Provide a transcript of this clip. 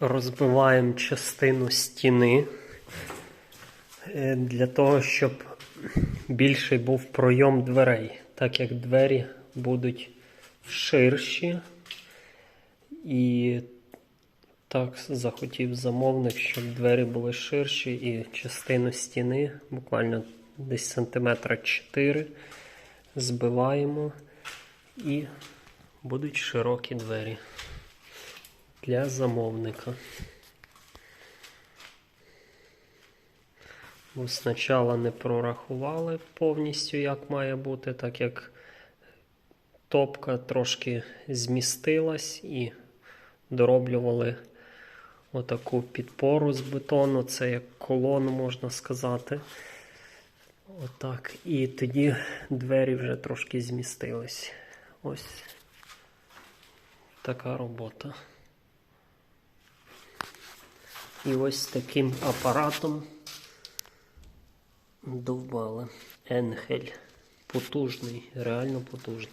розбиваємо частину стіни е, для того, щоб більший був пройом дверей, так як двері будуть ширші. І так захотів замовник, щоб двері були ширші і частину стіни, буквально десь сантиметра 4, збиваємо і будуть широкі двері для замовника. Бо спочатку не прорахували повністю, як має бути, так як топка трошки змістилась і дороблювали отаку підпору з бетону, це як колону, можна сказати. Отак. І тоді двері вже трошки змістились. Ось така робота. І ось таким апаратом довбали. Енхель. Потужний, реально потужний.